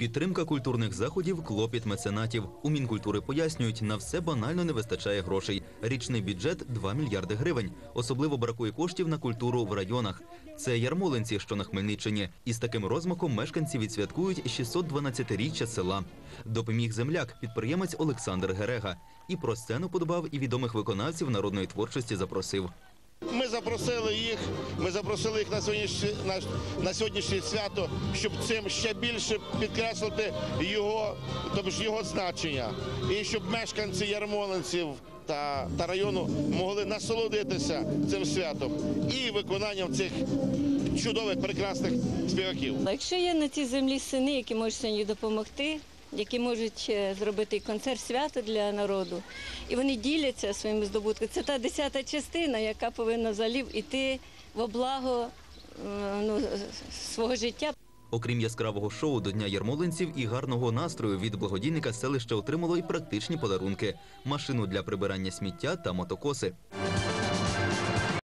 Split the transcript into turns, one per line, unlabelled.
Підтримка культурних заходів клопіт меценатів. У мінкультури пояснюють, на все банально не вистачає грошей. Річний бюджет 2 мільярди гривень. Особливо бракує коштів на культуру в районах. Це Ярмолинці, що на Хмельниччині. І з таким розмахом мешканці відсвяткують 612-річчя села. Допоміг земляк, підприємець Олександр Герега. І про сцену подобав, і відомих виконавців народної творчості запросив.
Ми запросили їх. Ми запросили їх на сьогоднішнє на, на сьогоднішнє свято, щоб цим ще більше підкреслити його, тобто його значення, і щоб мешканці Ярмолинців та, та району могли насолодитися цим святом і виконанням цих чудових прекрасних співаків.
Якщо є на цій землі сини, які можуть сьогодні допомогти, які можуть е, зробити концерт свято для народу, і вони діляться своїми здобутками, це та десята частина, яка повинна взагалі йти во благо е, ну, свого життя.
Окрім яскравого шоу до Дня ярмолинців і гарного настрою від благодійника селище отримало і практичні подарунки: машину для прибирання сміття та мотокоси.